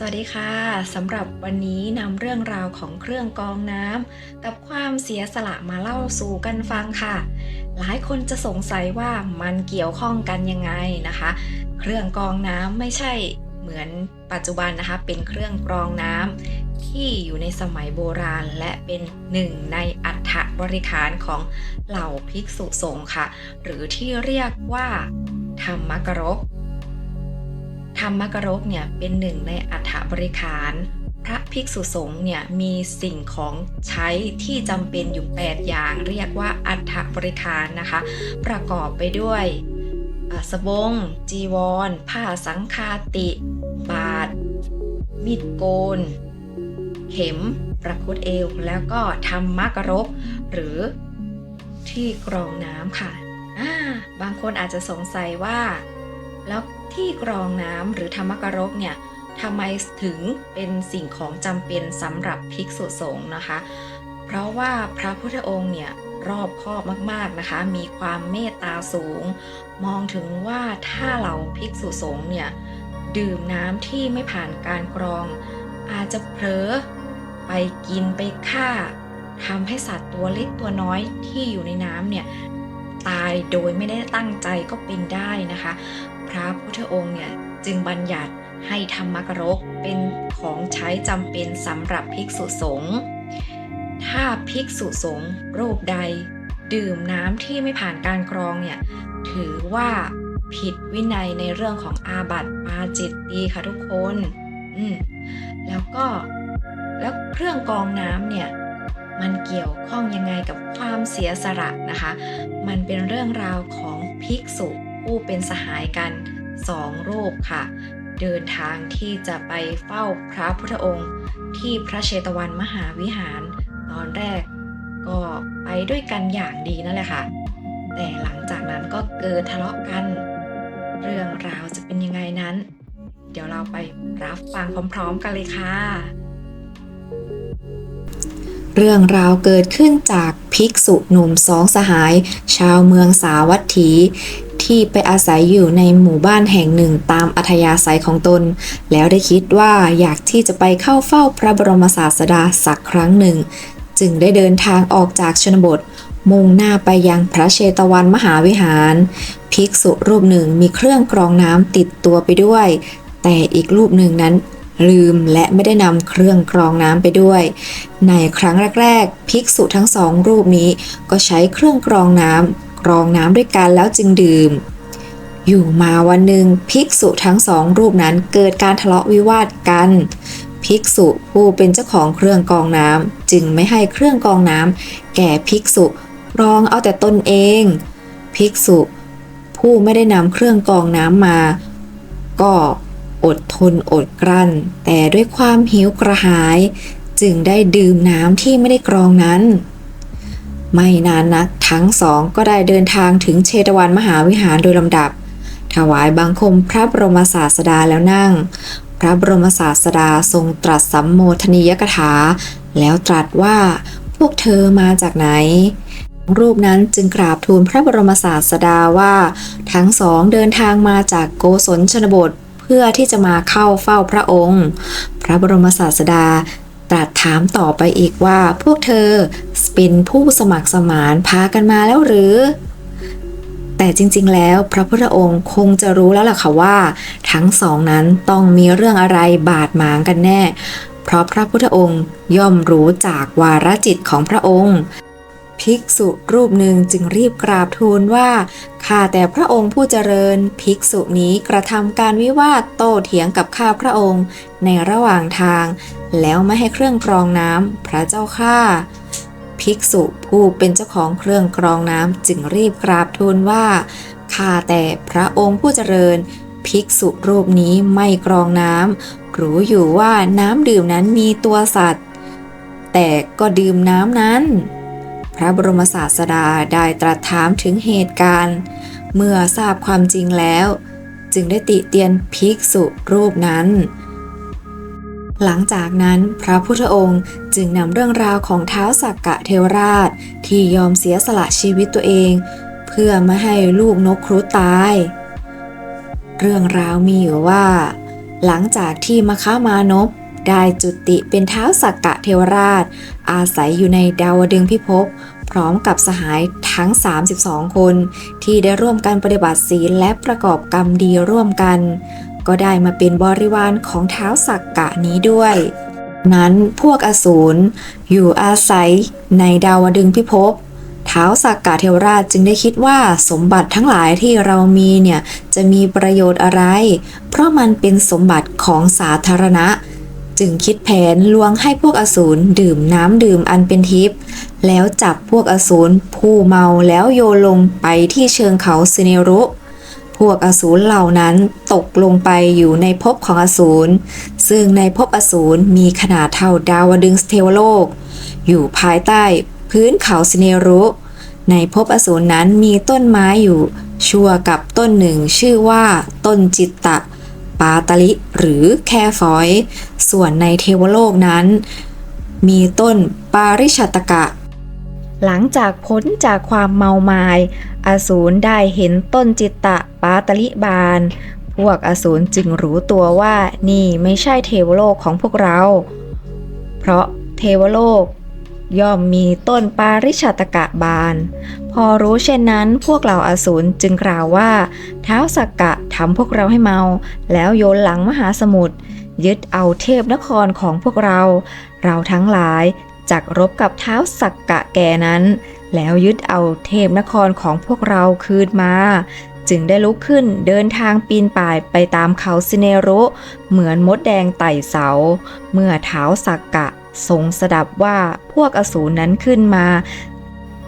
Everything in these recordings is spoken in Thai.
สวัสดีค่ะสำหรับวันนี้นำเรื่องราวของเครื่องกรองน้ำกับความเสียสละมาเล่าสู่กันฟังค่ะ หลายคนจะสงสัยว่ามันเกี่ยวข้องกันยังไงนะคะ เครื่องกรองน้ำไม่ใช่เหมือนปัจจุบันนะคะ เป็นเครื่องกรองน้ำที่อยู่ในสมัยโบราณ และเป็นหนึ่งในอัฐบริขารของเหล่าภิกษุสงฆ์ค่ะ หรือที่เรียกว่าธรรมกรก ธรรมกรกเนี่ยเป็นหนึ่งในอัฐบริขาร พระภิกษุสงฆ์เนี่ยมีสิ่งของใช้ที่จำเป็นอยู่ 8 อย่าง เรียกว่าอัฐบริขารนะคะ ประกอบไปด้วยสบง จีวร ผ้าสังฆาติ บาท มีดโกน เข็ม ประคุดเอว แล้วก็ธรรมกรก หรือที่กรองน้ำค่ะ บางคนอาจจะสงสัยว่า แล้วที่กรองน้ำหรือธรรมกรกเนี่ยทำไมถึงเป็นสิ่งของจำเป็นสำหรับภิกษุสงฆ์นะคะ เพราะว่าพระพุทธองค์เนี่ยรอบคอบมากๆนะคะ มีความเมตตาสูง มองถึงว่าถ้าเราภิกษุสงฆ์เนี่ยดื่มน้ำที่ไม่ผ่านการกรอง อาจจะเผลอไปกินไปฆ่าทำให้สัตว์ตัวเล็กตัวน้อยที่อยู่ในน้ำเนี่ยตายโดยไม่ได้ตั้งใจก็เป็นได้นะคะ พระพุทธองค์เนี่ยจึงบัญญัติให้ธรรมกรกเป็นของใช้จำเป็นสำหรับภิกษุสงฆ์ถ้าภิกษุสงฆ์รูปใด ดื่มน้ำที่ไม่ผ่านการกรองเนี่ยถือว่าผิดวินัยในเรื่องของอาบัติปาจิตตีค่ะทุกคน อืมแล้วก็แล้วเครื่องกรองน้ำเนี่ยมันเกี่ยวข้องยังไงกับความเสียสละนะคะ มันเป็นเรื่องราวของภิกษุู้เป็นสหายกันสองรูปค่ะ เดินทางที่จะไปเฝ้าพระพุทธองค์ ที่พระเชตวันมหาวิหาร ตอนแรกก็ไปด้วยกันอย่างดีนั่นแหละค่ะ แต่หลังจากนั้นก็เกิดทะเลาะกัน เรื่องราวจะเป็นยังไงนั้น เดี๋ยวเราไปรับฟังพร้อมๆกันเลยค่ะเรื่องราวเกิดขึ้นจากภิกษุหนุ่มสองสหาย ชาวเมืองสาวัตถี ที่ไปอาศัยอยู่ในหมู่บ้านแห่งหนึ่งตามอัธยาศัยของตน แล้วได้คิดว่าอยากที่จะไปเข้าเฝ้าพระบรมศาสดาสักครั้งหนึ่ง จึงได้เดินทางออกจากชนบท มุ่งหน้าไปยังพระเชตวันมหาวิหาร ภิกษุรูปหนึ่งมีเครื่องกรองน้ำติดตัวไปด้วย แต่อีกรูปหนึ่งนั้นลืมและไม่ได้นำเครื่องกรองน้ำไปด้วย ในครั้งแรกๆ ภิกษุทั้งสองรูปนี้ก็ใช้เครื่องกรองน้ำ กรองน้ำด้วยกันแล้วจึงดื่ม อยู่มาวันหนึ่งภิกษุทั้งสองรูปนั้นเกิดการทะเลาะวิวาทกัน ภิกษุผู้เป็นเจ้าของเครื่องกรองน้ำจึงไม่ให้เครื่องกรองน้ำแก่ภิกษุกรองเอาแต่ตนเอง ภิกษุ ผู้ไม่ได้นำเครื่องกรองน้ำมา ก็อดทนอดกลั้น แต่ด้วยความหิวกระหาย จึงได้ดื่มน้ำที่ไม่ได้กรองนั้น ไม่นานนักทั้งสองก็ได้เดินทางถึงเชตวันมหาวิหารโดยลำดับ ถวายบังคมพระบรมศาสดาแล้วนั่ง พระบรมศาสดาทรงตรัสสัมโมทนียกถา แล้วตรัสว่าพวกเธอมาจากไหน รูปนั้นจึงกราบทูลพระบรมศาสดาว่า ทั้งสองเดินทางมาจากโกศลชนบทเพื่อที่จะมาเข้าเฝ้าพระองค์ พระบรมศาสดา ตรัสถามต่อไปอีกว่าพวกเธอเป็นผู้สมัครสมานพากันมาแล้วหรือ แต่จริงๆ แล้วพระพุทธองค์คงจะรู้แล้วล่ะค่ะว่า ทั้งสองนั้นต้องมีเรื่องอะไรบาดหมางกันแน่ เพราะพระพุทธองค์ย่อมรู้จากวาระจิตของพระองค์ ภิกษุรูปหนึ่งจึงรีบกราบทูลว่าข้าแต่พระองค์ผู้เจริญ ภิกษุนี้กระทำการวิวาทโต้เถียงกับข้าพระองค์ ในระหว่างทาง แล้วไม่ให้เครื่องกรองน้ำพระเจ้าข้าภิกษุผู้เป็นเจ้าของเครื่องกรองน้ำจึงรีบกราบทูลว่าข้าแต่พระองค์ผู้เจริญ ภิกษุรูปนี้ไม่กรองน้ำรู้อยู่ว่าน้ำดื่มนั้นมีตัวสัตว์ แต่ก็ดื่มน้ำนั้น พระบรมศาสดาได้ตรัสถามถึงเหตุการณ์ เมื่อทราบความจริงแล้ว จึงได้ติเตียนภิกษุรูปนั้น หลังจากนั้นพระพุทธองค์จึงนำเรื่องราวของเท้าสักกะเทวราชที่ยอมเสียสละชีวิตตัวเอง เพื่อไม่ให้ลูกนกครุฑตาย เรื่องราวมีอยู่ว่า หลังจากที่มคามานพ ได้จุติเป็นเท้าสักกะเทวราช อาศัยอยู่ในดาวดึงพิภพพร้อมกับสหายทั้ง 32 คน ที่ได้ร่วมกันปฏิบัติศีลและประกอบกรรมดีร่วมกัน ก็ได้มาเป็นบริวารของเท้าสักกะนี้ด้วย นั้นพวกอสูรอยู่อาศัยในดาวดึงพิภพท้าวสักกะเทวราชจึงได้คิดว่าสมบัติทั้งหลายที่เรามีเนี่ยจะมีประโยชน์อะไร เพราะมันเป็นสมบัติของสาธารณะ จึงคิดแผนลวงให้พวกอสูรดื่มน้ำดื่มอันเป็นทิพย์แล้วจับพวกอสูรผู้เมาแล้วโยลงไปที่เชิงเขาสิเนรุ พวกอสูรเหล่านั้นตกลงไปอยู่ในภพของอสูร ซึ่งในภพอสูรมีขนาดเท่าดาวดึงสเทวโลก อยู่ภายใต้พื้นเขาสิเนรุ ในภพอสูรนั้นมีต้นไม้อยู่ ชั่วกับต้นหนึ่งชื่อว่าต้นจิตตะ ปาตลิหรือแคฟอย ส่วนในเทวโลกนั้น มีต้นปาริชตกะ หลังจากพ้นจากความเมามายอสูรได้เห็นต้นจิตตะปาตลิบาน พวกอสูรจึงรู้ตัวว่านี่ไม่ใช่เทวโลกของพวกเรา เพราะเทวโลกย่อมมีต้นปาริชาตกะบาน พอรู้เช่นนั้นพวกเหล่าอสูรจึงกล่าวว่า เท้าสักกะ ทำพวกเราให้เมา แล้วโยนหลังมหาสมุทรยึดเอาเทพนครของพวกเรา เราทั้งหลายจักรบกับเท้าสักกะแก่นั้น แล้วยึดเอาเทพนครของพวกเราคืนมา จึงได้ลุกขึ้นเดินทางปีนป่ายไปตามเขาซิเนรุเหมือนมดแดงไต่เสา เมื่อเท้าสักกะทรงสดับว่าพวกอสูรนั้นขึ้นมา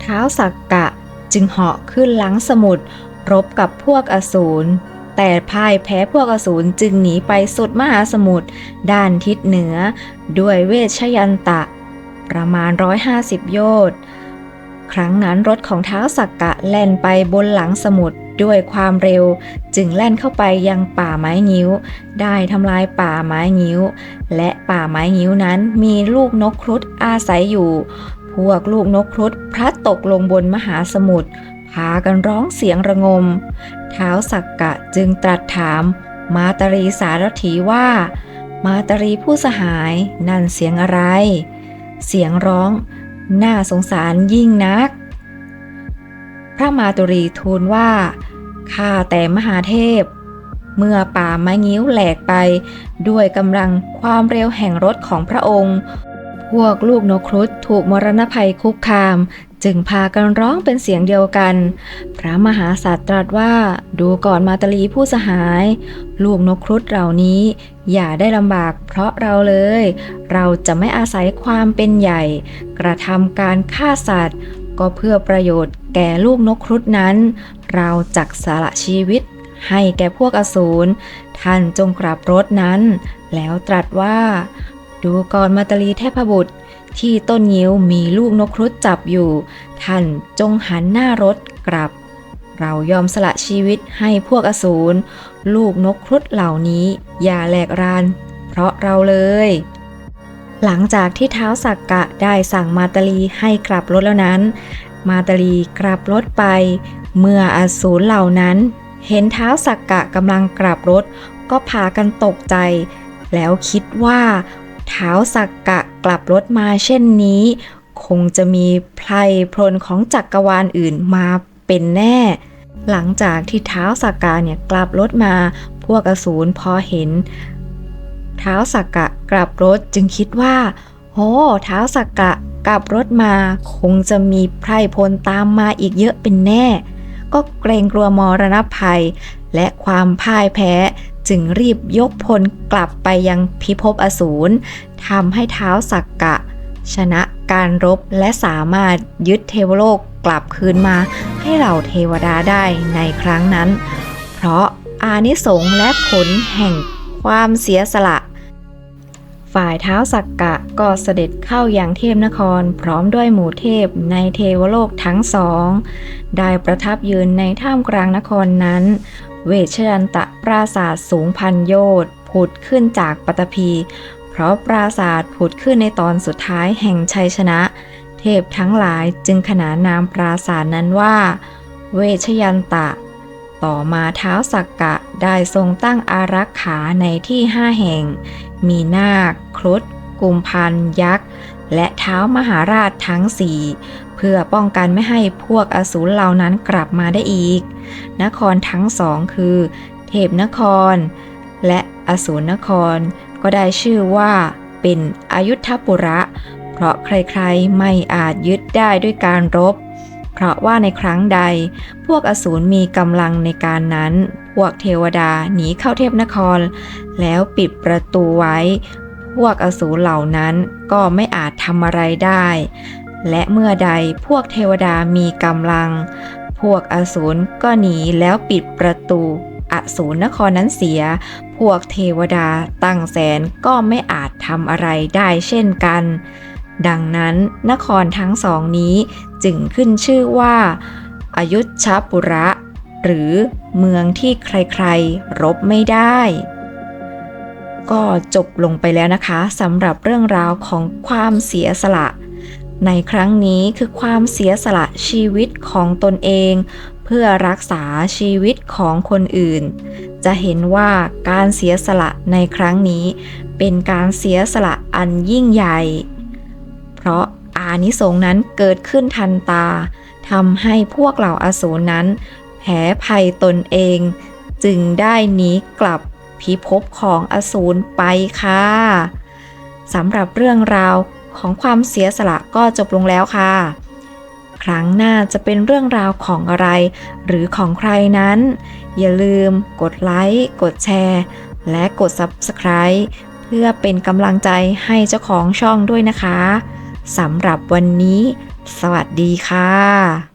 เท้าสักกะจึงเหาะขึ้นหลังสมุทรรบกับพวกอสูร แต่พ่ายแพ้พวกอสูรจึงหนีไปสุดมหาสมุทรด้านทิศเหนือ ด้วยเวชยันตะ ประมาณ 150 โยชน์ครั้งนั้นรถของเท้าวสักกะแล่นไปบนหลังสมุทรด้วยความเร็ว จึงแล่นเข้าไปยังป่าไม้งิ้ว ได้ทำลายป่าไม้งิ้ว และป่าไม้งิ้วนั้นมีลูกนกครุฑอาศัยอยู่ พวกลูกนกครุฑพลัดตกลงบนมหาสมุทร พากันร้องเสียงระงม เท้าวสักกะจึงตรัสถาม มาตรีสารถีว่า มาตรีผู้สหายนั่นเสียงอะไร เสียงร้อง น่าสงสารยิ่งนัก พระมาตุรีทูลว่า ข้าแต่มหาเทพ เมื่อป่าไม้งิ้วแหลกไป ด้วยกำลังความเร็วแห่งรถของพระองค์พวกลูกนกครุฑถูกมรณภัยคุกคาม จึงพากันร้องเป็นเสียงเดียวกัน พระมหาสัตว์ตรัสว่าดูก่อนมาตลีผู้สหาย ลูกนกครุฑเหล่านี้ อย่าได้ลำบากเพราะเราเลย เราจะไม่อาศัยความเป็นใหญ่ กระทำการฆ่าสัตว์ ก็เพื่อประโยชน์แก่ลูกนกครุฑนั้น เราจักสละชีวิต ให้แก่พวกอสูรท่านจงกราบรถนั้น แล้วตรัสว่า ดูก่อนมาตลีเทพบุตร ที่ต้นงิ้วมีลูกนกครุฑจับอยู่ ท่านจงหันหน้ารถกลับ เรายอมสละชีวิตให้พวกอสูร ลูกนกครุฑเหล่านี้อย่าแหลกราน เพราะเราเลย หลังจากที่เท้าสักกะได้สั่งมาตาลีให้กลับรถแล้วนั้น มาตาลีกลับรถไป เมื่ออสูรเหล่านั้น เห็นเท้าสักกะกำลังกลับรถ ก็พากันตกใจ แล้วคิดว่าเท้าสักกะ กลับรถมาเช่นนี้ คงจะมีไพรพลของจักรวาลอื่นมาเป็นแน่ หลังจากที่เท้าสักกะเนี่ยกลับรถมา พวกอสูรพอเห็น เท้าสักกะกลับรถจึงคิดว่าโหเท้าสักกะกลับรถมาคงจะมีไพรพลตามมาอีกเยอะเป็นแน่ ก็เกรงกลัวมรณภัย และความพ่ายแพ้ จึงรีบยกพลกลับไปยังพิภพอสูรทำให้เท้าสักกะ ชนะการรบและสามารถยึดเทวโลกกลับคืนมาให้เหล่าเทวดาได้ในครั้งนั้น เพราะอานิสงส์และผลแห่งความเสียสละ ฝ่ายเท้าสักกะก็เสด็จเข้าอย่างเทพนครพร้อมด้วยหมู่เทพในเทวโลกทั้งสอง ได้ประทับยืนในท่ามกลางนครนั้น เวชยันตะปราสาทสูงพันโยชน์ผุดขึ้นจากปฐพีเพราะปราสาทผุดขึ้นในตอนสุดท้ายแห่งชัยชนะ เทพทั้งหลายจึงขนานนามปราสาทนั้นว่า เวชยันตะ ต่อมาเท้าสักกะได้ทรงตั้งอารักขาในที่ห้าแห่ง มีนาคครุฑกุมพันยักษ์ และเท้ามหาราชทั้งสี่ พื่อป้องกันไม่ให้พวกอสูรเหล่านั้นกลับมาได้อีก นครทั้งสองคือ เทพนคร และอสูรนคร ก็ได้ชื่อว่าเป็นอายุทธปุระ เพราะใครๆไม่อาจยึดได้ด้วยการรบ เพราะว่าในครั้งใด พวกอสูรมีกำลังในการนั้น พวกเทวดาหนีเข้าเทพนคร แล้วปิดประตูไว้ พวกอสูรเหล่านั้นก็ไม่อาจทำอะไรได้ และเมื่อใดพวกเทวดามีกำลัง พวกอสูรก็หนีแล้วปิดประตูอสูรนครนั้นเสีย พวกเทวดาตั้งแสนก็ไม่อาจทำอะไรได้เช่นกัน ดังนั้นนครทั้งสองนี้จึงขึ้นชื่อว่าอายุชปุระ หรือเมืองที่ใครๆ รบไม่ได้ ก็จบลงไปแล้วนะคะสำหรับเรื่องราวของความเสียสละ ในครั้งนี้คือความเสียสละชีวิตของตนเอง เพื่อรักษาชีวิตของคนอื่น จะเห็นว่าการเสียสละในครั้งนี้ เป็นการเสียสละอันยิ่งใหญ่ เพราะอานิสงส์นั้นเกิดขึ้นทันตาทำให้พวกเหล่าอสูรนั้นแพ้ภัยตนเอง จึงได้หนีกลับพิภพของอสูรไปค่ะสำหรับเรื่องราว ของความเสียสละก็จบลงแล้วค่ะ ครั้งหน้าจะเป็นเรื่องราวของอะไร หรือของใครนั้น อย่าลืมกดไลค์กดแชร์ และกด Subscribe เพื่อเป็นกำลังใจให้เจ้าของช่องด้วยนะคะสำหรับวันนี้ สวัสดีค่ะ